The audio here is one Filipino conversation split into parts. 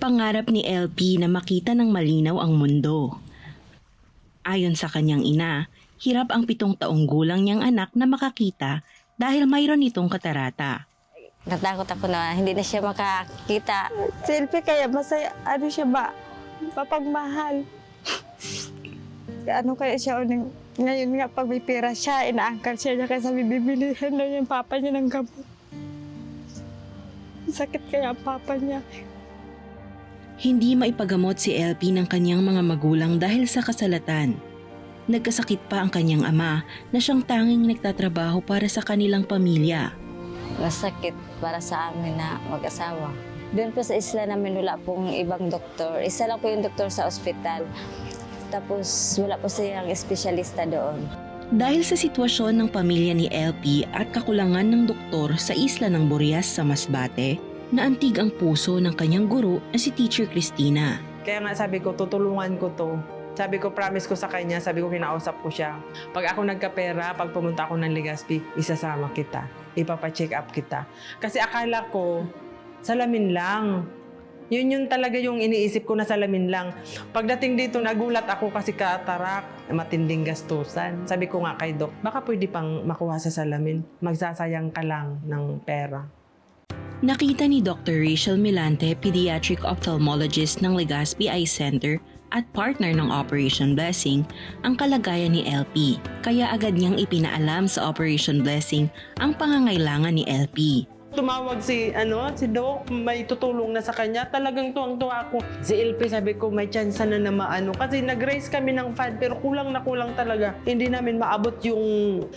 Pangarap ni LP na makita ng malinaw ang mundo. Ayon sa kanyang ina, hirap ang pitong taong gulang niyang anak na makakita dahil mayroon itong katarata. Natakot ako na hindi na siya makakita. Selfie kaya masaya, ano siya ba, mapagmahal. ano kaya siya uning, ngayon nga pag may pera siya, inaangkal siya niya kasi bibilihan na yung papa niya ng gamot. Sakit kaya ang papa niya. Hindi maipagamot si LP ng kanyang mga magulang dahil sa kasalatan. Nagkasakit pa ang kanyang ama na siyang tanging nagtatrabaho para sa kanilang pamilya. Masakit para sa amin na mag-asawa. Doon po sa isla namin wala pong ibang doktor. Isa lang po yung doktor sa ospital. Tapos wala po siyang espesyalista doon. Dahil sa sitwasyon ng pamilya ni LP at kakulangan ng doktor sa isla ng Burias sa Masbate, naantig ang puso ng kanyang guro na si Teacher Christina. Kaya nga sabi ko, tutulungan ko to. Sabi ko, promise ko sa kanya, sabi ko, kinausap ko siya. Pag ako nagkapera, pag pumunta ako ng Legazpi, isasama kita. Ipapacheck up kita. Kasi akala ko, salamin lang. Yun yun talaga yung iniisip ko na salamin lang. Pagdating dito, nagulat ako kasi katarak, matinding gastusan. Sabi ko nga kay Doc, baka pwede pang makuha sa salamin. Magsasayang ka lang ng pera. Nakita ni Dr. Rachel Milante, pediatric ophthalmologist ng Legazpi Eye Center at partner ng Operation Blessing, ang kalagayan ni LP. Kaya agad niyang ipinaalam sa Operation Blessing ang pangangailangan ni LP. Tumawag si ano, si Doc, may tutulong na sa kanya. Talagang tuwang-tuwa ako. Si LP sabi ko may chance na na maano kasi nag-raise kami ng fund pero kulang na kulang talaga. Hindi namin maabot yung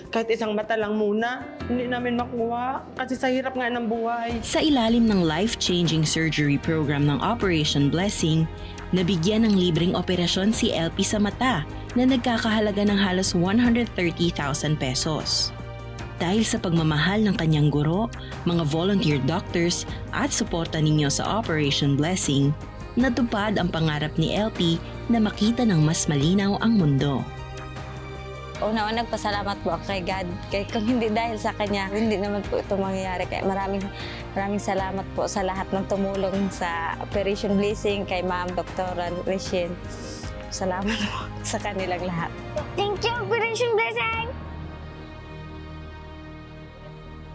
kahit isang mata lang muna. Hindi namin makuha kasi sa hirap nga ng buhay. Sa ilalim ng life-changing surgery program ng Operation Blessing, nabigyan ng libreng operasyon si LP sa mata na nagkakahalaga ng halos 130,000 pesos. Dahil sa pagmamahal ng kanyang guro, mga volunteer doctors at suporta ninyo sa Operation Blessing, natupad ang pangarap ni LP na makita ng mas malinaw ang mundo. Una-una nagpasalamat po ako kay God. Kaya kung hindi dahil sa Kanya, hindi naman po ito mangyayari. Kaya maraming, maraming salamat po sa lahat ng tumulong sa Operation Blessing, kay Ma'am Dr. Rachel. Salamat po sa kanilang lahat. Thank you, Operation Blessing!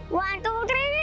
One, two, three.